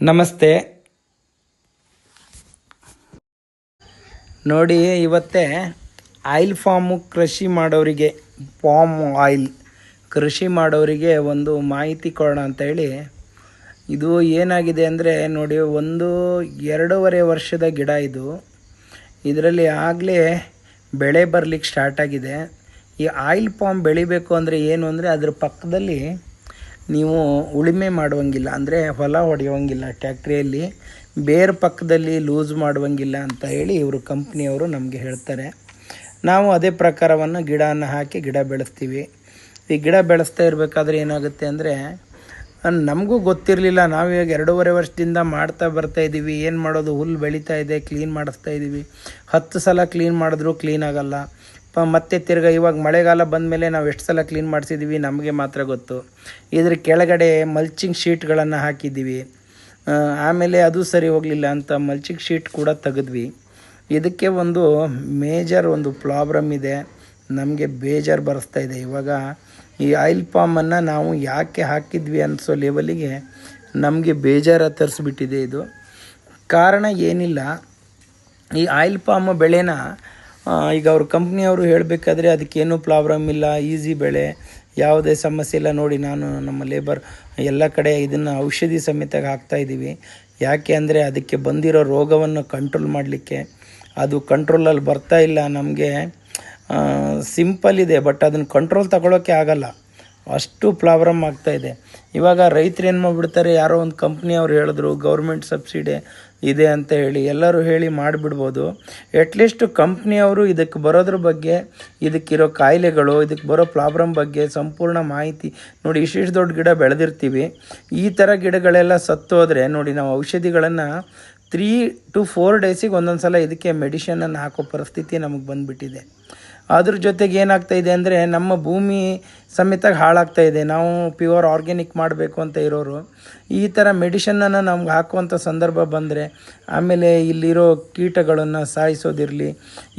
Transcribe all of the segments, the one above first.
ನಮಸ್ತೆ. ನೋಡಿ, ಇವತ್ತೇ ಆಯಿಲ್ ಫಾಮು ಕೃಷಿ ಮಾಡೋರಿಗೆ ಫಾಮ್ ಆಯಿಲ್ ಕೃಷಿ ಮಾಡೋರಿಗೆ ಒಂದು ಮಾಹಿತಿ ಕೊಡೋಣ ಅಂತೇಳಿ ಇದು ಏನಾಗಿದೆ ಅಂದರೆ ನೋಡಿ, ಒಂದು ಎರಡೂವರೆ ವರ್ಷದ ಗಿಡ ಇದು. ಇದರಲ್ಲಿ ಆಗಲೇ ಬೆಳೆ ಬರಲಿಕ್ಕೆ ಸ್ಟಾರ್ಟ್ ಆಗಿದೆ. ಈ ಆಯಿಲ್ ಫಾಮ್ ಬೆಳಿಬೇಕು ಅಂದರೆ ಏನು ಅಂದರೆ ಅದ್ರ ಪಕ್ಕದಲ್ಲಿ ನೀವು ಉಳುಮೆ ಮಾಡುವಂಗಿಲ್ಲ, ಅಂದರೆ ಹೊಲ ಹೊಡೆಯುವಂಗಿಲ್ಲ, ಟ್ಯಾಕ್ಟ್ರಿಯಲ್ಲಿ ಬೇರ್ ಪಕ್ಕದಲ್ಲಿ ಲೂಸ್ ಮಾಡುವಂಗಿಲ್ಲ ಅಂತ ಹೇಳಿ ಇವರು ಕಂಪ್ನಿಯವರು ನಮಗೆ ಹೇಳ್ತಾರೆ. ನಾವು ಅದೇ ಪ್ರಕಾರವನ್ನು ಗಿಡನ ಹಾಕಿ ಗಿಡ ಬೆಳೆಸ್ತೀವಿ. ಈ ಗಿಡ ಬೆಳೆಸ್ತಾ ಇರಬೇಕಾದ್ರೆ ಏನಾಗುತ್ತೆ ಅಂದರೆ, ನಮಗೂ ಗೊತ್ತಿರಲಿಲ್ಲ, ನಾವು ಇವಾಗ ಎರಡೂವರೆ ವರ್ಷದಿಂದ ಮಾಡ್ತಾ ಬರ್ತಾ ಇದ್ದೀವಿ ಏನು ಮಾಡೋದು, ಹುಲ್ಲು ಬೆಳೀತಾ ಇದೆ ಕ್ಲೀನ್ ಮಾಡಿಸ್ತಾ ಇದ್ದೀವಿ ಹತ್ತು ಸಲ ಕ್ಲೀನ್ ಮಾಡಿದ್ರೂ ಕ್ಲೀನ್ ಆಗಲ್ಲ. ಮತ್ತೆ ತಿರ್ಗ ಇವಾಗ ಮಳೆಗಾಲ ಬಂದಮೇಲೆ ನಾವು ಎಷ್ಟು ಸಲ ಕ್ಲೀನ್ ಮಾಡಿಸಿದ್ದೀವಿ ನಮಗೆ ಮಾತ್ರ ಗೊತ್ತು. ಇದ್ರ ಕೆಳಗಡೆ ಮಲ್ಚಿಂಗ್ ಶೀಟ್ಗಳನ್ನು ಹಾಕಿದ್ದೀವಿ ಆಮೇಲೆ ಅದು ಸರಿ ಹೋಗಲಿಲ್ಲ ಅಂತ ಮಲ್ಚಿಂಗ್ ಶೀಟ್ ಕೂಡ ತೆಗೆದ್ವಿ. ಇದಕ್ಕೆ ಒಂದು ಮೇಜರ್ ಒಂದು ಪ್ರಾಬ್ಲಮ್ ಇದೆ. ನಮಗೆ ಬೇಜಾರು ಬರೆಸ್ತಾ ಇದೆ. ಇವಾಗ ಈ ಆಯಿಲ್ ಪಾಮನ್ನು ನಾವು ಯಾಕೆ ಹಾಕಿದ್ವಿ ಅನಿಸೋ ಲೆವೆಲಿಗೆ ನಮಗೆ ಬೇಜಾರು ತರಿಸ್ಬಿಟ್ಟಿದೆ ಇದು. ಕಾರಣ ಏನಿಲ್ಲ. ಈ ಆಯಿಲ್ ಪಾಮ್ ಬೆಳೆನ ಈಗ ಅವ್ರ ಕಂಪ್ನಿಯವರು ಹೇಳಬೇಕಾದ್ರೆ ಅದಕ್ಕೇನು ಪ್ರಾಬ್ಲಮ್ ಇಲ್ಲ ಈಸಿ ಬೆಳೆ, ಯಾವುದೇ ಸಮಸ್ಯೆ ಇಲ್ಲ. ನೋಡಿ, ನಾನು ನಮ್ಮ ಲೇಬರ್ ಎಲ್ಲ ಕಡೆ ಇದನ್ನು ಔಷಧಿ ಸಮೇತ ಹಾಕ್ತಾ ಇದ್ದೀವಿ. ಯಾಕೆ ಅಂದರೆ ಅದಕ್ಕೆ ಬಂದಿರೋ ರೋಗವನ್ನು ಕಂಟ್ರೋಲ್ ಮಾಡಲಿಕ್ಕೆ. ಅದು ಕಂಟ್ರೋಲಲ್ಲಿ ಬರ್ತಾ ಇಲ್ಲ. ನಮಗೆ ಸಿಂಪಲ್ ಇದೆ ಬಟ್ ಅದನ್ನು ಕಂಟ್ರೋಲ್ ತಗೊಳ್ಳೋಕ್ಕೆ ಆಗಲ್ಲ. ಅಷ್ಟು ಪ್ರಾಬ್ಲಮ್ ಆಗ್ತಾ ಇದೆ. ಇವಾಗ ರೈತರು ಏನು ಮಾಡಿಬಿಡ್ತಾರೆ? ಯಾರೋ ಒಂದು ಕಂಪ್ನಿ ಅವ್ರು ಹೇಳಿದ್ರು ಗೌರ್ಮೆಂಟ್ ಸಬ್ಸಿಡಿ ಇದೆ ಅಂತ ಹೇಳಿ ಎಲ್ಲರೂ ಹೇಳಿ ಮಾಡಿಬಿಡ್ಬೋದು. ಅಟ್ಲೀಸ್ಟ್ ಕಂಪ್ನಿಯವರು ಇದಕ್ಕೆ ಬರೋದ್ರ ಬಗ್ಗೆ, ಇದಕ್ಕಿರೋ ಕಾಯಿಲೆಗಳು, ಇದಕ್ಕೆ ಬರೋ ಪ್ರಾಬ್ಲಮ್ ಬಗ್ಗೆ ಸಂಪೂರ್ಣ ಮಾಹಿತಿ ನೋಡಿ ಇಷ್ಟಿಷ್ಟು ದೊಡ್ಡ ಗಿಡ ಬೆಳೆದಿರ್ತೀವಿ. ಈ ಥರ ಗಿಡಗಳೆಲ್ಲ ಸತ್ತೋದ್ರೆ ನೋಡಿ, ನಾವು ಔಷಧಿಗಳನ್ನು ತ್ರೀ ಟು ಫೋರ್ ಡೇಸಿಗೆ ಒಂದೊಂದು ಸಲ ಇದಕ್ಕೆ ಮೆಡಿಷನನ್ನು ಹಾಕೋ ಪರಿಸ್ಥಿತಿ ನಮಗೆ ಬಂದುಬಿಟ್ಟಿದೆ. ಅದ್ರ ಜೊತೆಗೆ ಏನಾಗ್ತಾ ಇದೆ ಅಂದರೆ ನಮ್ಮ ಭೂಮಿ ಸಮೇತ ಹಾಳಾಗ್ತಾ ಇದೆ. ನಾವು ಪ್ಯೂರ್ ಆರ್ಗ್ಯಾನಿಕ್ ಮಾಡಬೇಕು ಅಂತ ಇರೋರು. ಈ ಥರ ಮೆಡಿಷನನ್ನು ನಮ್ಗೆ ಹಾಕುವಂಥ ಸಂದರ್ಭ ಬಂದರೆ ಆಮೇಲೆ ಇಲ್ಲಿರೋ ಕೀಟಗಳನ್ನು ಸಾಯಿಸೋದಿರಲಿ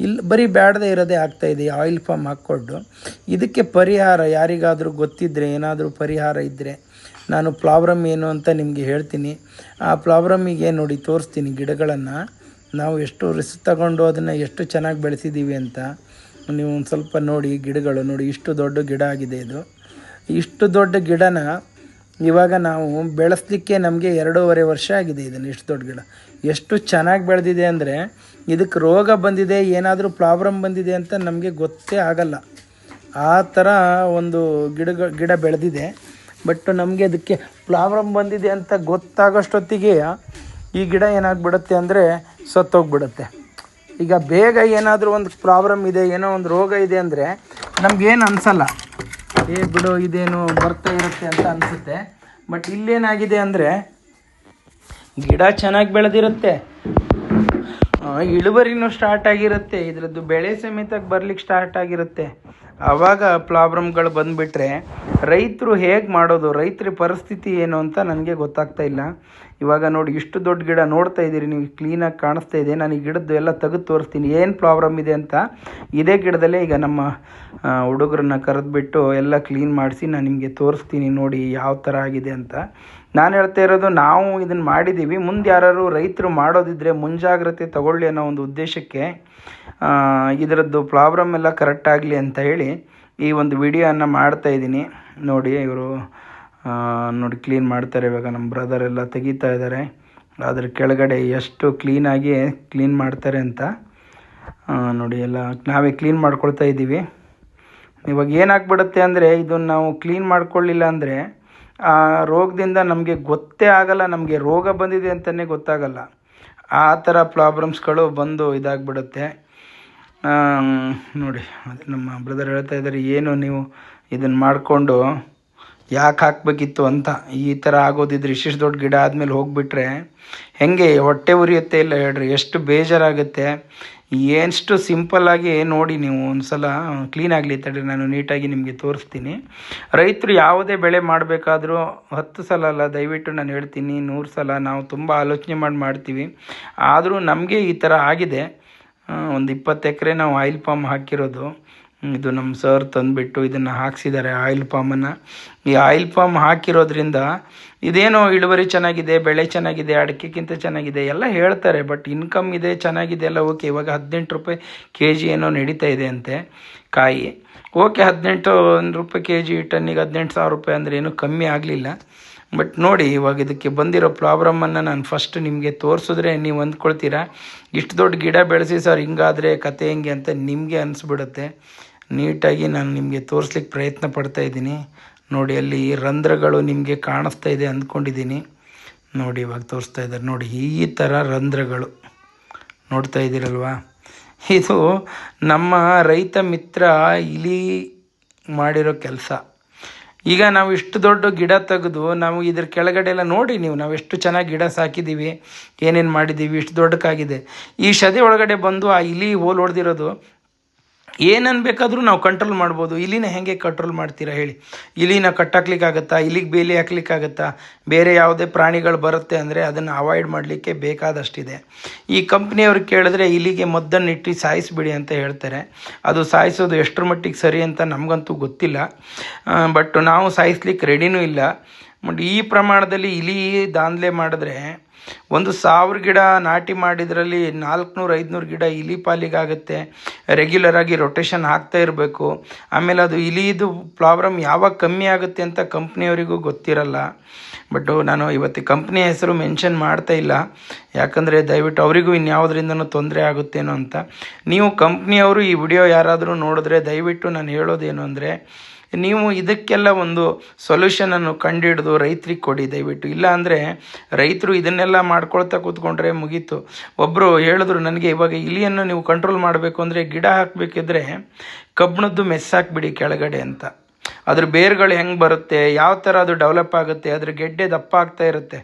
ಇಲ್ಲಿ ಬರೀ ಬ್ಯಾಡದೇ ಇರೋದೇ ಆಗ್ತಾ ಇದೆ ಆಯಿಲ್ ಫಾರ್ಮ್ ಹಾಕ್ಕೊಂಡು. ಇದಕ್ಕೆ ಪರಿಹಾರ ಯಾರಿಗಾದರೂ ಗೊತ್ತಿದ್ದರೆ ಏನಾದರೂ ಪರಿಹಾರ ಇದ್ದರೆ ನಾನು ಪ್ರಾಬ್ಲಮ್ ಏನು ಅಂತ ನಿಮಗೆ ಹೇಳ್ತೀನಿ. ಆ ಪ್ರಾಬ್ಲಮಿಗೆ ನೋಡಿ ತೋರಿಸ್ತೀನಿ ಗಿಡಗಳನ್ನು. ನಾವು ಎಷ್ಟು ರಿಸ್ಕ್ ತಗೊಂಡು ಅದನ್ನು ಎಷ್ಟು ಚೆನ್ನಾಗಿ ಬೆಳೆಸಿದ್ದೀವಿ ಅಂತ. ನೀವು ಒಂದು ಸ್ವಲ್ಪ ನೋಡಿ ಗಿಡಗಳು ನೋಡಿ, ಇಷ್ಟು ದೊಡ್ಡ ಗಿಡ ಆಗಿದೆ ಇದು. ಇಷ್ಟು ದೊಡ್ಡ ಗಿಡನ ಇವಾಗ ನಾವು ಬೆಳೆಸಲಿಕ್ಕೆ ನಮಗೆ ಎರಡೂವರೆ ವರ್ಷ ಆಗಿದೆ ಇದನ್ನು, ಇಷ್ಟು ದೊಡ್ಡ ಗಿಡ. ಎಷ್ಟು ಚೆನ್ನಾಗಿ ಬೆಳೆದಿದೆ ಅಂದರೆ ಇದಕ್ಕೆ ರೋಗ ಬಂದಿದೆ, ಏನಾದರೂ ಪ್ರಾಬ್ಲಮ್ ಬಂದಿದೆ ಅಂತ ನಮಗೆ ಗೊತ್ತೇ ಆಗಲ್ಲ. ಆ ಥರ ಒಂದು ಗಿಡ ಗಿಡ ಬೆಳೆದಿದೆ. ಬಟ್ ನಮಗೆ ಅದಕ್ಕೆ ಪ್ರಾಬ್ಲಮ್ ಬಂದಿದೆ ಅಂತ ಗೊತ್ತಾಗೋಷ್ಟೊತ್ತಿಗೆ ಈ ಗಿಡ ಏನಾಗ್ಬಿಡುತ್ತೆ ಅಂದರೆ ಸತ್ತೋಗ್ಬಿಡುತ್ತೆ. ಈಗ ಬೇಗ ಏನಾದರೂ ಒಂದು ಪ್ರಾಬ್ಲಮ್ ಇದೆ, ಏನೋ ಒಂದು ರೋಗ ಇದೆ ಅಂದರೆ ನಮಗೇನು ಅನಿಸಲ್ಲ. ಏ ಬಿಡು, ಇದೇನು ಬರ್ತಾ ಇರುತ್ತೆ ಅಂತ ಅನಿಸುತ್ತೆ. ಬಟ್ ಇಲ್ಲೇನಾಗಿದೆ ಅಂದರೆ ಗಿಡ ಚೆನ್ನಾಗಿ ಬೆಳೆದಿರುತ್ತೆ. ಇಳುವರಿನೂ ಸ್ಟಾರ್ಟ್ ಆಗಿರುತ್ತೆ. ಇದರದ್ದು ಬೆಳೆ ಸಮೇತ ಬರ್ಲಿಕ್ಕೆ ಸ್ಟಾರ್ಟ್ ಆಗಿರುತ್ತೆ. ಆವಾಗ ಪ್ರಾಬ್ಲಮ್ಗಳು ಬಂದುಬಿಟ್ರೆ ರೈತರು ಹೇಗೆ ಮಾಡೋದು, ರೈತರ ಪರಿಸ್ಥಿತಿ ಏನು ಅಂತ ನನಗೆ ಗೊತ್ತಾಗ್ತಾ ಇಲ್ಲ. ಇವಾಗ ನೋಡಿ ಇಷ್ಟು ದೊಡ್ಡ ಗಿಡ ನೋಡ್ತಾ ಇದ್ದೀರಿ, ನೀವು ಕ್ಲೀನಾಗಿ ಕಾಣಿಸ್ತಾ ಇದೆ. ನಾನು ಈ ಗಿಡದ್ದು ಎಲ್ಲ ತೆಗೆದು ತೋರಿಸ್ತೀನಿ. ಏನು ಪ್ರಾಬ್ಲಮ್ ಇದೆ ಅಂತ ಇದೇ ಗಿಡದಲ್ಲೇ ಈಗ ನಮ್ಮ ಹುಡುಗರನ್ನ ಕರೆದ್ಬಿಟ್ಟು ಎಲ್ಲ ಕ್ಲೀನ್ ಮಾಡಿಸಿ ನಾನು ನಿಮಗೆ ತೋರಿಸ್ತೀನಿ ನೋಡಿ ಯಾವ ಥರ ಆಗಿದೆ ಅಂತ. ನಾನು ಹೇಳ್ತಾ ಇರೋದು ನಾವು ಇದನ್ನು ಮಾಡಿದ್ದೀವಿ. ಮುಂದೆ ಯಾರು ರೈತರು ಮಾಡೋದಿದ್ರೆ ಮುಂಜಾಗ್ರತೆ ತಗೊಳ್ಳಿ ಅನ್ನೋ ಒಂದು ಉದ್ದೇಶಕ್ಕೆ ಇದರದ್ದು ಪ್ರಾಬ್ಲಮ್ ಎಲ್ಲ ಕರೆಕ್ಟ್ ಆಗಲಿ ಅಂತ ಹೇಳಿ ಈ ಒಂದು ವಿಡಿಯೋನ ಮಾಡ್ತಾ ಇದ್ದೀನಿ. ನೋಡಿ ಇವರು ನೋಡಿ ಕ್ಲೀನ್ ಮಾಡ್ತಾರೆ ಇವಾಗ ನಮ್ಮ ಬ್ರದರ್ ಎಲ್ಲ ತೆಗಿತಾ ಇದ್ದಾರೆ. ಅದ್ರ ಕೆಳಗಡೆ ಎಷ್ಟು ಕ್ಲೀನಾಗಿ ಕ್ಲೀನ್ ಮಾಡ್ತಾರೆ ಅಂತ ನೋಡಿ, ಎಲ್ಲ ನಾವೇ ಕ್ಲೀನ್ ಮಾಡ್ಕೊಳ್ತಾ ಇದ್ದೀವಿ. ಇವಾಗ ಏನಾಗ್ಬಿಡುತ್ತೆ ಅಂದರೆ, ಇದನ್ನು ನಾವು ಕ್ಲೀನ್ ಮಾಡ್ಕೊಳ್ಳಿಲ್ಲ ಅಂದರೆ, ಆ ರೋಗದಿಂದ ನಮಗೆ ಗೊತ್ತೇ ಆಗಲ್ಲ, ನಮಗೆ ರೋಗ ಬಂದಿದೆ ಅಂತಲೇ ಗೊತ್ತಾಗಲ್ಲ. ಆ ಥರ ಪ್ರಾಬ್ಲಮ್ಸ್ಗಳು ಬಂದು ಇದಾಗ್ಬಿಡುತ್ತೆ. ನೋಡಿ ನಮ್ಮ ಬ್ರದರ್ ಹೇಳ್ತಾ ಇದ್ದಾರೆ, ಏನು ನೀವು ಇದನ್ನು ಮಾಡಿಕೊಂಡು ಯಾಕೆ ಹಾಕಬೇಕಿತ್ತು ಅಂತ? ಈ ಥರ ಆಗೋದಿದ್ರೆ ಇಷ್ಟಿಷ್ಟು ದೊಡ್ಡ ಗಿಡ ಆದಮೇಲೆ ಹೋಗಿಬಿಟ್ರೆ ಹೆಂಗೆ ಹೊಟ್ಟೆ ಉರಿಯುತ್ತೆ ಇಲ್ಲ ಹೇಳ್ರಿ? ಎಷ್ಟು ಬೇಜಾರಾಗುತ್ತೆ. ಎಷ್ಟು ಸಿಂಪಲ್ಲಾಗಿ ನೋಡಿ ನೀವು ಒಂದು ಸಲ ಕ್ಲೀನ್ ಆಗಲಿ ತಡ್ರಿ, ನಾನು ನೀಟಾಗಿ ನಿಮಗೆ ತೋರಿಸ್ತೀನಿ. ರೈತರು ಯಾವುದೇ ಬೆಳೆ ಮಾಡಬೇಕಾದ್ರೂ ಹತ್ತು ಸಲ ಅಲ್ಲ, ದಯವಿಟ್ಟು ನಾನು ಹೇಳ್ತೀನಿ, ನೂರು ಸಲ ನಾವು ತುಂಬ ಆಲೋಚನೆ ಮಾಡಿ ಮಾಡ್ತೀವಿ. ಆದರೂ ನಮಗೆ ಈ ಥರ ಆಗಿದೆ. ಒಂದು ಇಪ್ಪತ್ತು ಎಕರೆ ನಾವು ಆಯಿಲ್ ಪಾಮ್ ಹಾಕಿರೋದು. ಇದು ನಮ್ಮ ಸರ್ ತಂದುಬಿಟ್ಟು ಇದನ್ನು ಹಾಕ್ಸಿದ್ದಾರೆ ಆಯಿಲ್ ಪಾಮನ್ನು ಈ ಆಯಿಲ್ ಪಾಮ್ ಹಾಕಿರೋದ್ರಿಂದ ಇದೇನೋ ಇಳುವರಿ ಚೆನ್ನಾಗಿದೆ, ಬೆಳೆ ಚೆನ್ನಾಗಿದೆ, ಅಡಿಕೆಗಿಂತ ಚೆನ್ನಾಗಿದೆ, ಎಲ್ಲ ಹೇಳ್ತಾರೆ ಬಟ್ ಇನ್ಕಮ್ ಇದೆ, ಚೆನ್ನಾಗಿದೆ, ಎಲ್ಲ ಓಕೆ ಇವಾಗ ಹದಿನೆಂಟು ರೂಪಾಯಿ ಕೆ ಜಿ ಏನೋ ನಡೀತಾ ಇದೆ ಅಂತೆ, ಕಾಯಿ. ಓಕೆ ಹದಿನೆಂಟು ರೂಪಾಯಿ ಕೆ ಜಿ ಟನ್ನಿಗೆ ಹದಿನೆಂಟು ಸಾವಿರ ರೂಪಾಯಿ ಅಂದರೆ ಏನೂ ಕಮ್ಮಿ ಆಗಲಿಲ್ಲ. ಬಟ್ ನೋಡಿ, ಇವಾಗ ಇದಕ್ಕೆ ಬಂದಿರೋ ಪ್ರಾಬ್ಲಮನ್ನು ನಾನು ಫಸ್ಟ್ ನಿಮಗೆ ತೋರಿಸಿದ್ರೆ ನೀವು ಅಂದ್ಕೊಳ್ತೀರಾ? ಇಷ್ಟು ದೊಡ್ಡ ಗಿಡ ಬೆಳೆಸಿ ಸರ್ ಹಿಂಗಾದರೆ ಕತೆ ಹೆಂಗೆ ಅಂತ ನಿಮಗೆ ಅನಿಸ್ಬಿಡುತ್ತೆ. ನೀಟಾಗಿ ನಾನು ನಿಮಗೆ ತೋರಿಸ್ಲಿಕ್ಕೆ ಪ್ರಯತ್ನ ಪಡ್ತಾ ಇದ್ದೀನಿ. ನೋಡಿ, ಅಲ್ಲಿ ರಂಧ್ರಗಳು ನಿಮಗೆ ಕಾಣಿಸ್ತಾ ಇದೆ ಅಂದ್ಕೊಂಡಿದ್ದೀನಿ. ನೋಡಿ, ಇವಾಗ ತೋರಿಸ್ತಾ ಇದ್ದಾರೆ. ನೋಡಿ, ಈ ಥರ ರಂಧ್ರಗಳು. ನೋಡ್ತಾ ಇದ್ದೀರಲ್ವಾ? ಇದು ನಮ್ಮ ರೈತ ಮಿತ್ರ ಇಲಿ ಮಾಡಿರೋ ಕೆಲಸ. ಈಗ ನಾವು ಇಷ್ಟು ದೊಡ್ಡ ಗಿಡ ತೆಗೆದು ನಾವು ಇದ್ರ ಕೆಳಗಡೆ ಎಲ್ಲ ನೋಡಿ ನೀವು, ನಾವು ಎಷ್ಟು ಚೆನ್ನಾಗಿ ಗಿಡ ಸಾಕಿದ್ದೀವಿ ಏನೇನು ಮಾಡಿದ್ದೀವಿ ಇಷ್ಟು ದೊಡ್ಡಕ್ಕಾಗಿದೆ. ಈ ಸದೆ ಒಳಗಡೆ ಬಂದು ಆ ಇಲಿ ಹೋಲ್ ಹೊಡೆದಿರೋದು ಏನನ್ನು ಬೇಕಾದರೂ ನಾವು ಕಂಟ್ರೋಲ್ ಮಾಡ್ಬೋದು. ಇಲಿನ ಹೇಗೆ ಕಂಟ್ರೋಲ್ ಮಾಡ್ತೀರಾ ಹೇಳಿ. ಇಲಿನ ಕಟ್ಟಾಕ್ಲಿಕ್ಕಾಗತ್ತಾ? ಇಲಿಗೆ ಬೇಲಿ ಹಾಕ್ಲಿಕ್ಕಾಗತ್ತಾ? ಬೇರೆ ಯಾವುದೇ ಪ್ರಾಣಿಗಳು ಬರುತ್ತೆ ಅಂದರೆ ಅದನ್ನು ಅವಾಯ್ಡ್ ಮಾಡಲಿಕ್ಕೆ ಬೇಕಾದಷ್ಟಿದೆ. ಈ ಕಂಪ್ನಿಯವ್ರು ಕೇಳಿದ್ರೆ ಇಲಿಗೆ ಮದ್ದನ್ನು ಇಟ್ಟು ಸಾಯಿಸಿಬಿಡಿ ಅಂತ ಹೇಳ್ತಾರೆ. ಅದು ಸಾಯಿಸೋದು ಎಷ್ಟರ ಮಟ್ಟಿಗೆ ಸರಿ ಅಂತ ನಮಗಂತೂ ಗೊತ್ತಿಲ್ಲ. ಬಟ್ ನಾವು ಸಾಯಿಸ್ಲಿಕ್ಕೆ ರೆಡಿನೂ ಇಲ್ಲ. ಬಟ್ ಈ ಪ್ರಮಾಣದಲ್ಲಿ ಇಲಿ ದಾಂಧಲೆ ಮಾಡಿದ್ರೆ ಒಂದು ಸಾವಿರ ಗಿಡ ನಾಟಿ ಮಾಡಿದ್ರಲ್ಲಿ ನಾಲ್ಕುನೂರು, ಐದುನೂರು ಗಿಡ ಇಲಿ ಪಾಲಿಗಾಗುತ್ತೆ. ರೆಗ್ಯುಲರ್ ಆಗಿ ರೊಟೇಷನ್ ಹಾಕ್ತಾ ಇರಬೇಕು. ಆಮೇಲೆ ಅದು ಇಲಿದು ಪ್ರಾಬ್ಲಮ್ ಯಾವಾಗ ಕಮ್ಮಿ ಆಗುತ್ತೆ ಅಂತ ಕಂಪ್ನಿಯವರಿಗೂ ಗೊತ್ತಿರಲ್ಲ. ಬಟ್ ನಾನು ಇವತ್ತು ಕಂಪ್ನಿ ಹೆಸರು ಮೆನ್ಷನ್ ಮಾಡ್ತಾ ಇಲ್ಲ. ಯಾಕಂದರೆ ದಯವಿಟ್ಟು ಅವರಿಗೂ ಇನ್ಯಾವುದರಿಂದನೂ ತೊಂದರೆ ಆಗುತ್ತೇನೋ ಅಂತ. ನೀವು ಕಂಪ್ನಿಯವರು ಈ ವಿಡಿಯೋ ಯಾರಾದರೂ ನೋಡಿದ್ರೆ ದಯವಿಟ್ಟು ನಾನು ಹೇಳೋದೇನು ಅಂದರೆ ನೀವು ಇದಕ್ಕೆಲ್ಲ ಒಂದು ಸೊಲ್ಯೂಷನನ್ನು ಕಂಡುಹಿಡಿದು ರೈತರಿಗೆ ಕೊಡಿ, ದಯವಿಟ್ಟು. ಇಲ್ಲ ಅಂದರೆ ರೈತರು ಇದನ್ನೆಲ್ಲ ಮಾಡ್ಕೊಳ್ತಾ ಕೂತ್ಕೊಂಡ್ರೆ ಮುಗೀತು. ಒಬ್ಬರು ಹೇಳಿದ್ರು ನನಗೆ, ಇವಾಗ ಇಲಿಯನ್ನು ನೀವು ಕಂಟ್ರೋಲ್ ಮಾಡಬೇಕು ಅಂದರೆ ಗಿಡ ಹಾಕಬೇಕಿದ್ರೆ ಕಬ್ಬಣದ್ದು ಮೆಸ್ ಹಾಕ್ಬಿಡಿ ಕೆಳಗಡೆ ಅಂತ. ಅದ್ರ ಬೇರುಗಳು ಹೆಂಗೆ ಬರುತ್ತೆ, ಯಾವ ಥರ ಅದು ಡೆವಲಪ್ ಆಗುತ್ತೆ, ಅದ್ರ ಗೆಡ್ಡೆ ದಪ್ಪ ಆಗ್ತಾ ಇರುತ್ತೆ.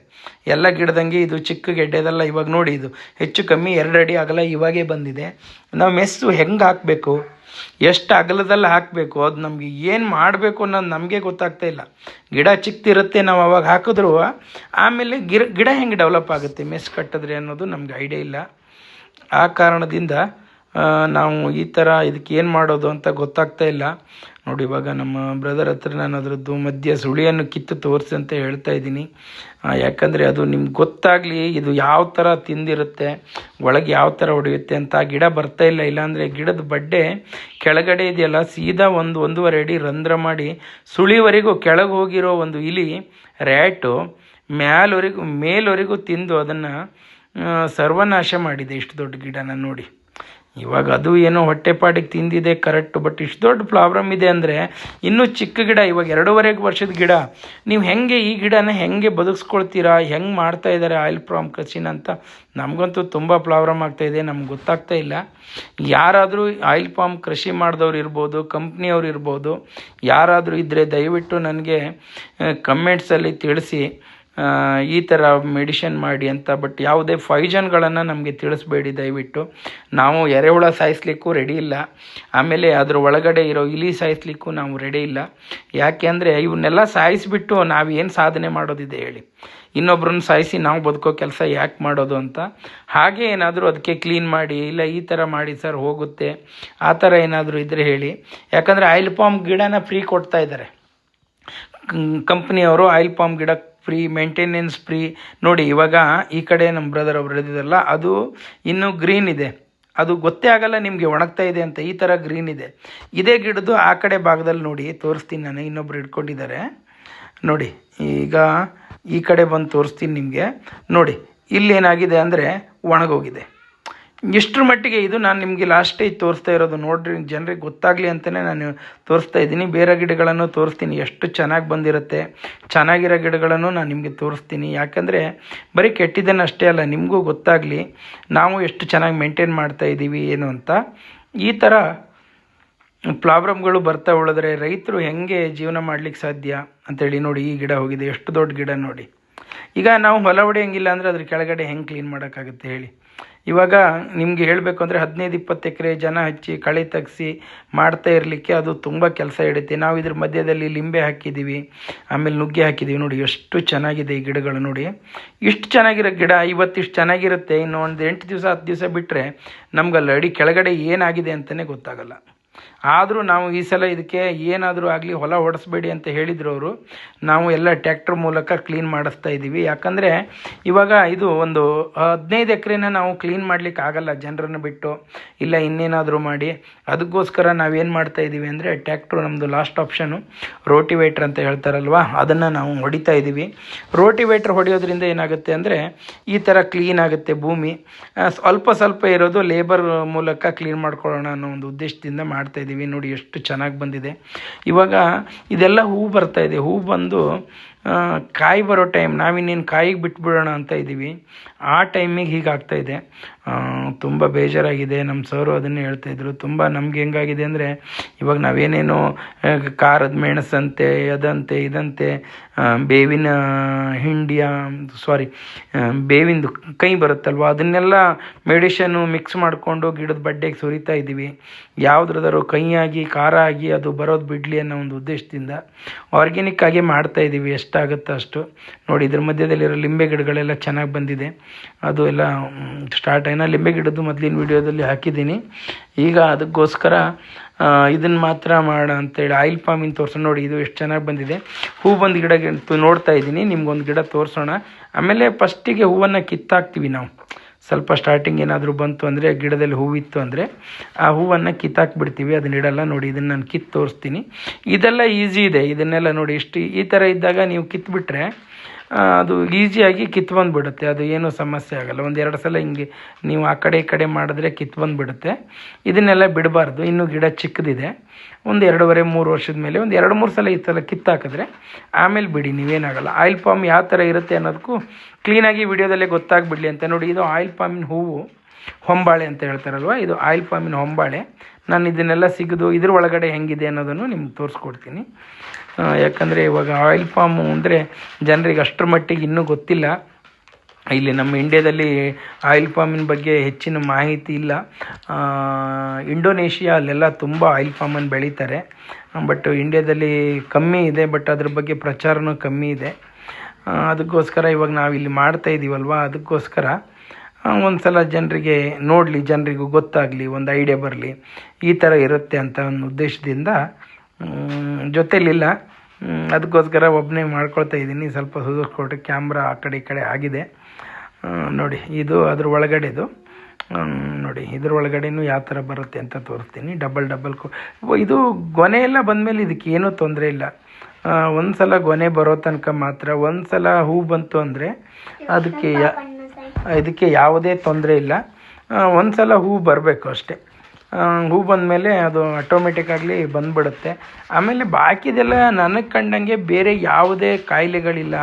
ಎಲ್ಲ ಗಿಡದಂಗೆ ಇದು ಚಿಕ್ಕ ಗೆಡ್ಡೆದಲ್ಲ ಇವಾಗ ನೋಡಿ ಇದು. ಹೆಚ್ಚು ಕಮ್ಮಿ ಎರಡು ಅಡಿ ಅಗಲ ಇವಾಗೇ ಬಂದಿದೆ. ನಾವು ಮೆಸ್ಸು ಹೆಂಗೆ ಹಾಕಬೇಕು? ಎಷ್ಟು ಅಗಲದಲ್ಲಿ ಹಾಕಬೇಕು? ಅದು ನಮಗೆ ಏನು ಮಾಡಬೇಕು ಅನ್ನೋದು ನಮಗೆ ಗೊತ್ತಾಗ್ತಾ ಇಲ್ಲ. ಗಿಡ ಚಿಕ್ಕದಿರುತ್ತೆ ನಾವು ಅವಾಗ ಹಾಕಿದ್ರು, ಆಮೇಲೆ ಗಿಡ ಗಿಡ ಹೆಂಗೆ ಡೆವಲಪ್ ಆಗುತ್ತೆ ಮೆಸ್ ಕಟ್ಟಿದ್ರೆ ಅನ್ನೋದು ನಮ್ಗೆ ಐಡಿಯಾ ಇಲ್ಲ. ಆ ಕಾರಣದಿಂದ ನಾವು ಈ ಥರ ಇದಕ್ಕೆ ಏನು ಮಾಡೋದು ಅಂತ ಗೊತ್ತಾಗ್ತಾ ಇಲ್ಲ. ನೋಡಿ, ಇವಾಗ ನಮ್ಮ ಬ್ರದರ್ ಹತ್ರ ನಾನು ಅದರದ್ದು ಮಧ್ಯ ಸುಳಿಯನ್ನು ಕಿತ್ತು ತೋರಿಸಿ ಅಂತ ಹೇಳ್ತಾ ಇದ್ದೀನಿ. ಯಾಕಂದರೆ ಅದು ನಿಮ್ಗೆ ಗೊತ್ತಾಗಲಿ, ಇದು ಯಾವ ಥರ ತಿಂದಿರುತ್ತೆ, ಒಳಗೆ ಯಾವ ಥರ ಹೊಡೆಯುತ್ತೆ ಅಂತ ಗಿಡ ಬರ್ತಾ ಇಲ್ಲ. ಇಲ್ಲಾಂದರೆ ಗಿಡದ ಬಡ್ಡೆ ಕೆಳಗಡೆ ಇದೆಯಲ್ಲ, ಸೀದಾ ಒಂದು ಒಂದೂವರೆ ಅಡಿ ರಂಧ್ರ ಮಾಡಿ ಸುಳಿವರೆಗೂ ಕೆಳಗೆ ಹೋಗಿರೋ ಒಂದು ಇಲಿ ರ್ಯಾಟು ಮ್ಯಾಲವರೆಗೂ ಮೇಲ್ವರೆಗೂ ತಿಂದು ಅದನ್ನು ಸರ್ವನಾಶ ಮಾಡಿದೆ. ಇಷ್ಟು ದೊಡ್ಡ ಗಿಡನ ನೋಡಿ. ಇವಾಗ ಅದು ಏನೋ ಹೊಟ್ಟೆಪಾಡಿಗೆ ತಿಂದಿದೆ, ಕರೆಕ್ಟ್ ಬಟ್ ಇಷ್ಟು ದೊಡ್ಡ ಪ್ರಾಬ್ಲಮ್ ಇದೆ ಅಂದರೆ ಇನ್ನೂ ಚಿಕ್ಕ ಗಿಡ, ಇವಾಗ ಎರಡೂವರೆ ವರ್ಷದ ಗಿಡ, ನೀವು ಹೆಂಗೆ ಈ ಗಿಡನ ಹೆಂಗೆ ಬದುಕಿಸ್ಕೊಳ್ತೀರಾ, ಹೆಂಗೆ ಮಾಡ್ತಾ ಇದ್ದಾರೆ ಆಯಿಲ್ ಪ್ರಾಮ್ ಕಸಿನ ಅಂತ ನಮಗಂತೂ ತುಂಬ ಪ್ರಾಬ್ಲಮ್ ಆಗ್ತಾಯಿದೆ ನಮ್ಗೆ ಗೊತ್ತಾಗ್ತಾ ಇಲ್ಲ. ಯಾರಾದರೂ ಆಯಿಲ್ ಪಾಮ್ ಕೃಷಿ ಮಾಡಿದವ್ರು ಇರ್ಬೋದು ಕಂಪ್ನಿಯವ್ರು ಇರ್ಬೋದು, ಯಾರಾದರೂ ಇದ್ದರೆ ದಯವಿಟ್ಟು ನನಗೆ ಕಮೆಂಟ್ಸಲ್ಲಿ ತಿಳಿಸಿ. ಈ ಥರ ಮೆಡಿಷನ್ ಮಾಡಿ ಅಂತ ಬಟ್ ಯಾವುದೇ ಫೈಜನ್ಗಳನ್ನು ನಮಗೆ ತಿಳಿಸ್ಬೇಡಿ ದಯವಿಟ್ಟು. ನಾವು ಎರೆಹುಳ ಸಾಯಿಸ್ಲಿಕ್ಕೂ ರೆಡಿ ಇಲ್ಲ. ಆಮೇಲೆ ಅದ್ರ ಒಳಗಡೆ ಇರೋ ಇಲಿ ಸಾಯಿಸ್ಲಿಕ್ಕೂ ನಾವು ರೆಡಿ ಇಲ್ಲ. ಯಾಕೆ ಅಂದರೆ ಇವನ್ನೆಲ್ಲ ಸಾಯಿಸಿಬಿಟ್ಟು ನಾವು ಏನು ಸಾಧನೆ ಮಾಡೋದಿದೆ ಹೇಳಿ. ಇನ್ನೊಬ್ರನ್ನ ಸಾಯಿಸಿ ನಾವು ಬದುಕೋ ಕೆಲಸ ಯಾಕೆ ಮಾಡೋದು ಅಂತ. ಹಾಗೆ ಏನಾದರೂ ಅದಕ್ಕೆ ಕ್ಲೀನ್ ಮಾಡಿ, ಇಲ್ಲ ಈ ಥರ ಮಾಡಿ ಸರ್ ಹೋಗುತ್ತೆ. ಆ ಥರ ಏನಾದರೂ ಇದ್ದರೆ ಹೇಳಿ. ಯಾಕಂದರೆ ಆಯಿಲ್ ಪಾಮ್ ಗಿಡನ ಫ್ರೀ ಕೊಡ್ತಾ ಇದ್ದಾರೆ ಕಂಪ್ನಿಯವರು ಆಯಿಲ್ ಪಾಮ್ ಗಿಡ ಫ್ರೀ ಮೇಂಟೆನೆನ್ಸ್ ಫ್ರೀ ನೋಡಿ, ಇವಾಗ ಈ ಕಡೆ ನಮ್ಮ ಬ್ರದರ್ ಅವ್ರು ಹೇಳಿದ್ರಲ್ಲ, ಅದು ಇನ್ನೂ ಗ್ರೀನ್ ಇದೆ. ಅದು ಗೊತ್ತೇ ಆಗಲ್ಲ ನಿಮಗೆ ಒಣಗ್ತಾ ಇದೆ ಅಂತ, ಈ ಥರ ಗ್ರೀನ್ ಇದೆ. ಇದೇ ಗಿಡದ್ದು ಆ ಕಡೆ ಭಾಗದಲ್ಲಿ ನೋಡಿ, ತೋರಿಸ್ತೀನಿ ನಾನು, ಇನ್ನೊಬ್ರು ಇಟ್ಕೊಂಡಿದ್ದಾರೆ ನೋಡಿ, ಈಗ ಈ ಕಡೆ ಬಂದು ತೋರಿಸ್ತೀನಿ ನಿಮಗೆ. ನೋಡಿ ಇಲ್ಲೇನಾಗಿದೆ ಅಂದರೆ ಒಣಗೋಗಿದೆ. ಇಷ್ಟರ ಮಟ್ಟಿಗೆ ಇದು ನಾನು ನಿಮಗೆ ಲಾಸ್ಟ್ ಇದು ತೋರಿಸ್ತಾ ಇರೋದು ನೋಡ್ರಿ, ಜನರಿಗೆ ಗೊತ್ತಾಗಲಿ ಅಂತಲೇ ನಾನು ತೋರಿಸ್ತಾ ಇದ್ದೀನಿ. ಬೇರೆ ಗಿಡಗಳನ್ನು ತೋರಿಸ್ತೀನಿ. ಎಷ್ಟು ಚೆನ್ನಾಗಿ ಬಂದಿರುತ್ತೆ. ಚೆನ್ನಾಗಿರೋ ಗಿಡಗಳನ್ನು ನಾನು ನಿಮಗೆ ತೋರಿಸ್ತೀನಿ. ಯಾಕಂದರೆ ಬರೀ ಕೆಟ್ಟಿದ್ದೇನೆ ಅಷ್ಟೇ ಅಲ್ಲ, ನಿಮಗೂ ಗೊತ್ತಾಗಲಿ ನಾವು ಎಷ್ಟು ಚೆನ್ನಾಗಿ ಮೇಂಟೈನ್ ಮಾಡ್ತಾ ಇದ್ದೀವಿ ಏನು ಅಂತ. ಈ ಥರ ಪ್ರಾಬ್ಲಮ್ಗಳು ಬರ್ತಾ ಉಳಿದ್ರೆ ರೈತರು ಹೆಂಗೆ ಜೀವನ ಮಾಡ್ಲಿಕ್ಕೆ ಸಾಧ್ಯ ಅಂತೇಳಿ ನೋಡಿ, ಈ ಗಿಡ ಹೋಗಿದೆ, ಎಷ್ಟು ದೊಡ್ಡ ಗಿಡ ನೋಡಿ. ಈಗ ನಾವು ಹೊಲ ಹೊಡೆಯಂಗಿಲ್ಲ ಅಂದರೆ ಅದ್ರ ಕೆಳಗಡೆ ಹೆಂಗೆ ಕ್ಲೀನ್ ಮಾಡೋಕ್ಕಾಗುತ್ತೆ ಹೇಳಿ. ಇವಾಗ ನಿಮಗೆ ಹೇಳಬೇಕು ಅಂದರೆ ಹದಿನೈದು, ಇಪ್ಪತ್ತು ಎಕರೆ ಜನ ಹಚ್ಚಿ, ಕಳೆ ತೆಗೆಸಿ ಮಾಡ್ತಾ ಇರಲಿಕ್ಕೆ ಅದು ತುಂಬ ಕೆಲಸ ಹಿಡಿತೆ ನಾವು ಇದ್ರ ಮಧ್ಯದಲ್ಲಿ ಲಿಂಬೆ ಹಾಕಿದ್ದೀವಿ ಆಮೇಲೆ ನುಗ್ಗೆ ಹಾಕಿದ್ದೀವಿ ನೋಡಿ, ಎಷ್ಟು ಚೆನ್ನಾಗಿದೆ ಈ ಗಿಡಗಳು ನೋಡಿ. ಇಷ್ಟು ಚೆನ್ನಾಗಿರೋ ಗಿಡ ಇವತ್ತಿಷ್ಟು ಚೆನ್ನಾಗಿರುತ್ತೆ. ಇನ್ನು ಒಂದು ಎಂಟು ದಿವಸ, ಹತ್ತು ದಿವಸ ಬಿಟ್ಟರೆ ನಮ್ಗೆ ಅಲ್ಲಿ ಅಡಿ ಕೆಳಗಡೆ ಏನಾಗಿದೆ ಅಂತಲೇ ಗೊತ್ತಾಗಲ್ಲ. ಆದರೂ ನಾವು ಈ ಸಲ ಇದಕ್ಕೆ ಏನಾದರೂ ಆಗಲಿ ಹೊಲ ಹೊಡೆಸ್ಬೇಡಿ ಅಂತ ಹೇಳಿದ್ರು ಅವರು ನಾವು ಎಲ್ಲ ಟ್ಯಾಕ್ಟ್ರ್ ಮೂಲಕ ಕ್ಲೀನ್ ಮಾಡಿಸ್ತಾ ಇದ್ದೀವಿ ಯಾಕಂದರೆ ಇವಾಗ ಇದು ಒಂದು ಹದಿನೈದು ಎಕರೆನ ನಾವು ಕ್ಲೀನ್ ಮಾಡ್ಲಿಕ್ಕೆ ಆಗಲ್ಲ ಜನರನ್ನು ಬಿಟ್ಟು, ಇಲ್ಲ ಇನ್ನೇನಾದರೂ ಮಾಡಿ. ಅದಕ್ಕೋಸ್ಕರ ನಾವೇನು ಮಾಡ್ತಾ ಇದ್ದೀವಿ ಅಂದರೆ ಟ್ಯಾಕ್ಟ್ರು ನಮ್ಮದು ಲಾಸ್ಟ್ ಆಪ್ಷನು ರೋಟಿವೇಟ್ರ್ ಅಂತ ಹೇಳ್ತಾರಲ್ವಾ, ಅದನ್ನು ನಾವು ಹೊಡಿತಾ ಇದ್ದೀವಿ ರೋಟಿವೇಟ್ರ್ ಹೊಡೆಯೋದ್ರಿಂದ ಏನಾಗುತ್ತೆ ಅಂದರೆ ಈ ಥರ ಕ್ಲೀನ್ ಆಗುತ್ತೆ ಭೂಮಿ. ಸ್ವಲ್ಪ ಸ್ವಲ್ಪ ಇರೋದು ಲೇಬರ್ ಮೂಲಕ ಕ್ಲೀನ್ ಮಾಡ್ಕೊಳ್ಳೋಣ ಅನ್ನೋ ಒಂದು ಉದ್ದೇಶದಿಂದ ಮಾಡ್ತಾ ನೋಡಿ ಎಷ್ಟು ಚೆನ್ನಾಗಿ ಬಂದಿದೆ. ಇವಾಗ ಇದೆಲ್ಲ ಹೂ ಬರ್ತಾ ಇದೆ. ಹೂ ಬಂದು ಕಾಯಿ ಬರೋ ಟೈಮ್ ನಾವಿನ್ನೇನು ಕಾಯಿಗೆ ಬಿಟ್ಬಿಡೋಣ ಅಂತ ಇದ್ದೀವಿ. ಆ ಟೈಮಿಗೆ ಹೀಗಾಗ್ತಾ ಇದೆ. ತುಂಬ ಬೇಜಾರಾಗಿದೆ. ನಮ್ಮ ಸರು ಅದನ್ನೇ ಹೇಳ್ತಾ ಇದ್ರು. ತುಂಬ ನಮ್ಗೆ ಹೆಂಗಾಗಿದೆ ಅಂದರೆ, ಇವಾಗ ನಾವೇನೇನೋ ಖಾರದ ಮೆಣಸಂತೆ, ಅದಂತೆ, ಇದಂತೆ ಬೇವಿನ ಹಿಂಡಿಯ ಸಾರಿ ಬೇವಿಂದು ಕೈ ಬರುತ್ತಲ್ವ? ಅದನ್ನೆಲ್ಲ ಮೆಡಿಷನ್ನು ಮಿಕ್ಸ್ ಮಾಡಿಕೊಂಡು ಗಿಡದ ಬಡ್ಡೆಗೆ ಸುರಿತಾ ಇದ್ದೀವಿ. ಯಾವುದ್ರದಾರು ಕೈಯಾಗಿ ಖಾರ ಆಗಿ ಅದು ಬರೋದು ಬಿಡಲಿ ಅನ್ನೋ ಒಂದು ಉದ್ದೇಶದಿಂದ ಆರ್ಗ್ಯಾನಿಕ್ ಆಗಿ ಮಾಡ್ತಾ ಇದ್ದೀವಿ ಎಷ್ಟಾಗುತ್ತೋ ಅಷ್ಟು. ನೋಡಿ, ಇದ್ರ ಮಧ್ಯದಲ್ಲಿರೋ ಲಿಂಬೆ ಗಿಡಗಳೆಲ್ಲ ಚೆನ್ನಾಗಿ ಬಂದಿದೆ. ಅದು ಎಲ್ಲ ಸ್ಟಾರ್ಟ್ ಆಯ್ನಾ ಲಿಂಬೆ ಗಿಡದ್ದು ಮೊದಲಿನ ವಿಡಿಯೋದಲ್ಲಿ ಹಾಕಿದ್ದೀನಿ. ಈಗ ಅದಕ್ಕೋಸ್ಕರ ಇದನ್ನು ಮಾತ್ರ ಮಾಡ ಅಂತೇಳಿ ಆಯಿಲ್ ಪಾಮಿನ ತೋರಿಸೋಣ ನೋಡಿ, ಇದು ಎಷ್ಟು ಚೆನ್ನಾಗಿ ಬಂದಿದೆ. ಹೂ ಬಂದು ಗಿಡ ನೋಡ್ತಾ ಇದ್ದೀನಿ. ನಿಮ್ಗೊಂದು ಗಿಡ ತೋರಿಸೋಣ. ಆಮೇಲೆ ಫಸ್ಟಿಗೆ ಹೂವನ್ನು ಕಿತ್ತಾಕ್ತೀವಿ ನಾವು. ಸ್ವಲ್ಪ ಸ್ಟಾರ್ಟಿಂಗ್ ಏನಾದರೂ ಬಂತು ಅಂದರೆ ಗಿಡದಲ್ಲಿ ಹೂವಿತ್ತು ಅಂದರೆ ಆ ಹೂವನ್ನು ಕಿತ್ತಾಕ್ಬಿಡ್ತೀವಿ. ಅದನ್ನ ಇಡಲ್ಲ ನೋಡಿ ಇದನ್ನು ನಾನು ಕಿತ್ತು ತೋರಿಸ್ತೀನಿ. ಇದೆಲ್ಲ ಈಸಿ ಇದೆ. ಇದನ್ನೆಲ್ಲ ನೋಡಿ ಇಷ್ಟು ಈ ಥರ ಇದ್ದಾಗ ನೀವು ಕಿತ್ಬಿಟ್ರೆ ಆ, ಅದು ಈಸಿಯಾಗಿ ಕಿತ್ತು ಬಂದುಬಿಡುತ್ತೆ ಅದು ಏನೂ ಸಮಸ್ಯೆ ಆಗಲ್ಲ. ಒಂದು ಎರಡು ಸಲ ಹಿಂಗೆ ನೀವು ಆ ಕಡೆ ಈ ಕಡೆ ಮಾಡಿದ್ರೆ ಕಿತ್ತು ಬಂದುಬಿಡುತ್ತೆ ಇದನ್ನೆಲ್ಲ ಬಿಡಬಾರ್ದು. ಇನ್ನೂ ಗಿಡ ಚಿಕ್ಕದಿದೆ. ಒಂದು ಎರಡೂವರೆ ಮೂರು ವರ್ಷದ ಮೇಲೆ ಒಂದು ಎರಡು ಮೂರು ಸಲ ಈ ಥರ ಕಿತ್ತಾಕಿದ್ರೆ ಆಮೇಲೆ ಬಿಡಿ ನೀವೇನಾಗಲ್ಲ. ಆಯಿಲ್ ಪಾಮ್ ಯಾವ ಥರ ಇರುತ್ತೆ ಅನ್ನೋದಕ್ಕೂ ಕ್ಲೀನಾಗಿ ವಿಡಿಯೋದಲ್ಲೇ ಗೊತ್ತಾಗ್ಬಿಡಲಿ ಅಂತ ನೋಡಿ, ಇದು ಆಯಿಲ್ ಪಾಮಿನ ಹೂವು, ಹೊಂಬಾಳೆ ಅಂತ ಹೇಳ್ತಾರಲ್ವ? ಇದು ಆಯಿಲ್ ಪಾಮಿನ ಹೊಂಬಾಳೆ. ನಾನು ಇದನ್ನೆಲ್ಲ ಸಿಗೋದು ಇದ್ರ ಒಳಗಡೆ ಹೆಂಗಿದೆ ಅನ್ನೋದನ್ನು ನಿಮ್ಗೆ ತೋರಿಸ್ಕೊಡ್ತೀನಿ. ಯಾಕಂದರೆ ಇವಾಗ ಆಯಿಲ್ ಪಾಮು ಅಂದರೆ ಜನರಿಗೆ ಅಷ್ಟರ ಮಟ್ಟಿಗೆ ಇನ್ನೂ ಗೊತ್ತಿಲ್ಲ. ಇಲ್ಲಿ ನಮ್ಮ ಇಂಡಿಯಾದಲ್ಲಿ ಆಯಿಲ್ ಪಾಮಿನ ಬಗ್ಗೆ ಹೆಚ್ಚಿನ ಮಾಹಿತಿ ಇಲ್ಲ. ಇಂಡೋನೇಷಿಯಾ ಅಲ್ಲೆಲ್ಲ ತುಂಬ ಆಯಿಲ್ ಪಾಮನ್ನು ಬೆಳೀತಾರೆ. ಬಟ್ ಇಂಡ್ಯಾದಲ್ಲಿ ಕಮ್ಮಿ ಇದೆ, ಬಟ್ ಅದ್ರ ಬಗ್ಗೆ ಪ್ರಚಾರನೂ ಕಮ್ಮಿ ಇದೆ. ಅದಕ್ಕೋಸ್ಕರ ಇವಾಗ ನಾವು ಇಲ್ಲಿ ಮಾಡ್ತಾ ಇದ್ದೀವಲ್ವ ಅದಕ್ಕೋಸ್ಕರ ಒಂದು ಸಲ ಜನರಿಗೆ ನೋಡಲಿ, ಜನರಿಗೂ ಗೊತ್ತಾಗಲಿ, ಒಂದು ಐಡಿಯಾ ಬರಲಿ. ಈ ಥರ ಇರುತ್ತೆ ಅಂತ ಒಂದು ಉದ್ದೇಶದಿಂದ ಜೊತೆಲಿಲ್ಲ. ಅದಕ್ಕೋಸ್ಕರ ಒಬ್ಬನೇ ಮಾಡ್ಕೊಳ್ತಾ ಇದ್ದೀನಿ. ಸ್ವಲ್ಪ ಸುಧಾರಿಸ್ಕೊಟ್ಟು ಕ್ಯಾಮ್ರಾ ಆ ಕಡೆ ಈ ಕಡೆ ಆಗಿದೆ. ನೋಡಿ, ಇದು ಅದ್ರ ಒಳಗಡೆದು. ನೋಡಿ, ಇದ್ರ ಒಳಗಡೆನೂ ಯಾವ ಥರ ಬರುತ್ತೆ ಅಂತ ತೋರಿಸ್ತೀನಿ. ಡಬಲ್ ಡಬಲ್ ಕೊ ಇದು ಗೊನೆ ಎಲ್ಲ ಬಂದಮೇಲೆ ಇದಕ್ಕೆ ಏನೂ ತೊಂದರೆ ಇಲ್ಲ. ಒಂದು ಸಲ ಗೊನೆ ಬರೋ ತನಕ ಮಾತ್ರ ಒಂದು ಸಲ ಹೂ ಬಂತು ಅಂದರೆ ಅದಕ್ಕೆ ಯಾ ಇದಕ್ಕೆ ಯಾವುದೇ ತೊಂದರೆ ಇಲ್ಲ. ಒಂದು ಸಲ ಹೂ ಬರಬೇಕು ಅಷ್ಟೇ. ಹೂ ಬಂದಮೇಲೆ ಅದು ಆಟೋಮೆಟಿಕ್ ಆಗಲಿ ಬಂದ್ಬಿಡುತ್ತೆ. ಆಮೇಲೆ ಬಾಕಿದೆಲ್ಲ ನನಗೆ ಕಂಡಂಗೆ ಬೇರೆ ಯಾವುದೇ ಕಾಯಿಲೆಗಳಿಲ್ಲ,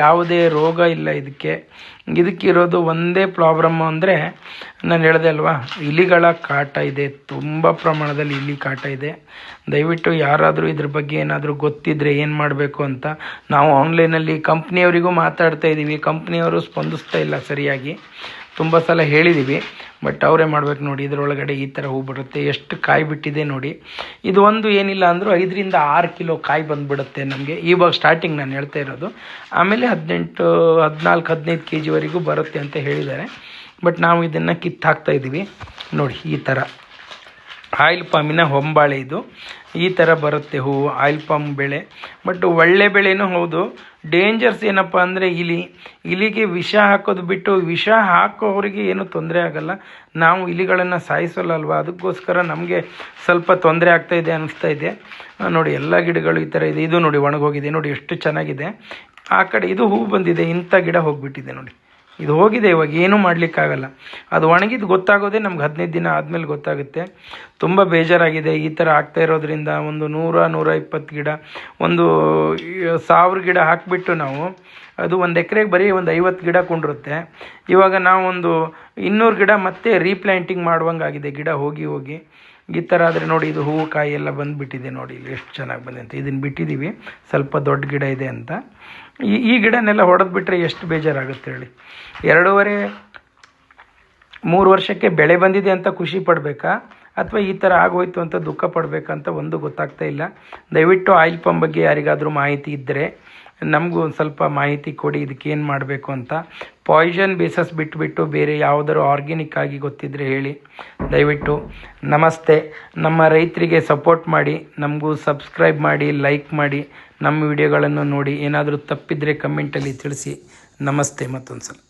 ಯಾವುದೇ ರೋಗ ಇಲ್ಲ ಇದಕ್ಕೆ. ಇದಕ್ಕಿರೋದು ಒಂದೇ ಪ್ರಾಬ್ಲಮ್ ಅಂದರೆ ನಾನು ಹೇಳಿದೆ ಅಲ್ವಾ, ಇಲಿಗಳ ಕಾಟ ಇದೆ, ತುಂಬ ಪ್ರಮಾಣದಲ್ಲಿ ಇಲಿ ಕಾಟ ಇದೆ. ದಯವಿಟ್ಟು ಯಾರಾದರೂ ಇದ್ರ ಬಗ್ಗೆ ಏನಾದರೂ ಗೊತ್ತಿದ್ರೆ ಏನು ಮಾಡಬೇಕು ಅಂತ. ನಾವು ಆನ್ಲೈನಲ್ಲಿ ಕಂಪ್ನಿಯವರಿಗೂ ಮಾತಾಡ್ತಾ ಇದ್ದೀವಿ ಕಂಪ್ನಿಯವರು ಸ್ಪಂದಿಸ್ತಾ ಇಲ್ಲ ಸರಿಯಾಗಿ. ತುಂಬ ಸಲ ಹೇಳಿದ್ದೀವಿ ಬಟ್ ಅವರೇ ಮಾಡ್ಬೇಕು ನೋಡಿ, ಇದರೊಳಗಡೆ ಈ ಥರ ಹೂ ಬರುತ್ತೆ, ಎಷ್ಟು ಕಾಯಿ ಬಿಟ್ಟಿದೆ ನೋಡಿ. ಇದು ಒಂದು ಏನಿಲ್ಲ ಅಂದರೂ ಐದರಿಂದ ಆರು ಕಿಲೋ ಕಾಯಿ ಬಂದುಬಿಡುತ್ತೆ ನಮಗೆ. ಇವಾಗ ಸ್ಟಾರ್ಟಿಂಗ್ ನಾನು ಹೇಳ್ತಾ ಇರೋದು. ಆಮೇಲೆ ಹದಿನೆಂಟು, ಹದಿನಾಲ್ಕು, ಹದಿನೈದು ಕೆ ಜಿವರೆಗೂ ಬರುತ್ತೆ ಅಂತ ಹೇಳಿದ್ದಾರೆ. ಬಟ್ ನಾವು ಇದನ್ನು ಕಿತ್ತು ಹಾಕ್ತಾ ಇದ್ದೀವಿ ನೋಡಿ, ಈ ಥರ ಆಯಿಲ್ ಪಾಮಿನ ಹೊಂಬಾಳೆ ಇದು. ಈ ಥರ ಬರುತ್ತೆ ಹೂವು ಆಯಿಲ್ ಪಾಮ್ ಬೆಳೆ. ಬಟ್ ಒಳ್ಳೆ ಬೆಳೆನೂ ಹೌದು. ಡೇಂಜರ್ಸ್ ಏನಪ್ಪ ಅಂದರೆ ಇಲಿ. ಇಲಿಗೆ ವಿಷ ಹಾಕೋದು ಬಿಟ್ಟು ವಿಷ ಹಾಕೋರಿಗೆ ಏನು ತೊಂದರೆ ಆಗಲ್ಲ. ನಾವು ಇಲಿಗಳನ್ನು ಸಾಯಿಸೋಲ್ಲ ಅಲ್ವಾ ಅದಕ್ಕೋಸ್ಕರ ನಮಗೆ ಸ್ವಲ್ಪ ತೊಂದರೆ ಆಗ್ತಾ ಇದೆ ಅನಿಸ್ತಾ ಇದೆ. ನೋಡಿ, ಎಲ್ಲ ಗಿಡಗಳು ಈ ಥರ ಇದೆ. ಇದು ನೋಡಿ ಒಣಗೋಗಿದೆ. ನೋಡಿ, ಎಷ್ಟು ಚೆನ್ನಾಗಿದೆ. ಆ ಕಡೆ ಇದು ಹೂ ಬಂದಿದೆ. ಇಂಥ ಗಿಡ ಹೋಗಿಬಿಟ್ಟಿದೆ ನೋಡಿ. ಇದು ಹೋಗಿದೆ, ಇವಾಗ ಏನೂ ಮಾಡಲಿಕ್ಕಾಗಲ್ಲ. ಅದು ಒಣಗಿದ್ದು ಗೊತ್ತಾಗೋದೇ ನಮ್ಗೆ ಹದಿನೈದು ದಿನ ಆದಮೇಲೆ ಗೊತ್ತಾಗುತ್ತೆ. ತುಂಬ ಬೇಜಾರಾಗಿದೆ. ಈ ಥರ ಆಗ್ತಾ ಇರೋದ್ರಿಂದ ಒಂದು ನೂರ ನೂರ ಇಪ್ಪತ್ತು ಗಿಡ, ಒಂದು ಸಾವಿರ ಗಿಡ ಹಾಕಿಬಿಟ್ಟು ನಾವು, ಅದು ಒಂದು ಎಕರೆಗೆ ಬರೀ ಒಂದು ಐವತ್ತು ಗಿಡ ಕೊಂಡಿರುತ್ತೆ. ಇವಾಗ ನಾವೊಂದು ಇನ್ನೂರು ಗಿಡ ಮತ್ತೆ ರೀಪ್ಲ್ಯಾಂಟಿಂಗ್ ಮಾಡುವಂಗಾಗಿದೆ. ಗಿಡ ಹೋಗಿ ಹೋಗಿ. ಈ ಥರ ಆದರೆ ನೋಡಿ, ಇದು ಹೂವು, ಕಾಯಿ ಎಲ್ಲ ಬಂದುಬಿಟ್ಟಿದೆ ನೋಡಿ. ಇಲ್ಲಿ ಎಷ್ಟು ಚೆನ್ನಾಗಿ ಬಂದಿದೆ ಅಂತ. ಇದನ್ನು ಬಿಟ್ಟಿದ್ದೀವಿ ಸ್ವಲ್ಪ ದೊಡ್ಡ ಗಿಡ ಇದೆ ಅಂತ. ಈ ಈ ಗಿಡನೆಲ್ಲ ಹೊಡೆದು ಬಿಟ್ಟರೆ ಎಷ್ಟು ಬೇಜಾರಾಗುತ್ತೆ ಹೇಳಿ. ಎರಡೂವರೆ, ಮೂರು ವರ್ಷಕ್ಕೆ ಬೆಳೆ ಬಂದಿದೆ ಅಂತ ಖುಷಿ ಪಡಬೇಕಾ? ಅಥವಾ ಈ ಥರ ಆಗೋಯ್ತು ಅಂತ ದುಃಖ ಪಡಬೇಕಂತ ಒಂದು ಗೊತ್ತಾಗ್ತಾ ಇಲ್ಲ. ದಯವಿಟ್ಟು ಆಯಿಲ್ ಪಂಪ್ ಬಗ್ಗೆ ಯಾರಿಗಾದರೂ ಮಾಹಿತಿ ಇದ್ದರೆ ನಮಗೂ ಒಂದು ಸ್ವಲ್ಪ ಮಾಹಿತಿ ಕೊಡಿ, ಇದಕ್ಕೆ ಏನು ಮಾಡಬೇಕು ಅಂತ. ಪಾಯ್ಸನ್ ಬೇಸಸ್ ಬಿಟ್ಬಿಟ್ಟು ಬೇರೆ ಯಾವುದಾದ್ರು ಆರ್ಗ್ಯಾನಿಕ್ ಆಗಿ ಗೊತ್ತಿದ್ದರೆ ಹೇಳಿ. ದಯವಿಟ್ಟು ನಮಸ್ತೆ. ನಮ್ಮ ರೈತರಿಗೆ ಸಪೋರ್ಟ್ ಮಾಡಿ, ನಮಗೂ ಸಬ್ಸ್ಕ್ರೈಬ್ ಮಾಡಿ ಲೈಕ್ ಮಾಡಿ, ನಮ್ಮ ವಿಡಿಯೋಗಳನ್ನು ನೋಡಿ, ಏನಾದರೂ ತಪ್ಪಿದರೆ ಕಮೆಂಟಲ್ಲಿ ತಿಳಿಸಿ. ನಮಸ್ತೆ ಮತ್ತೊಂದು ಸಲ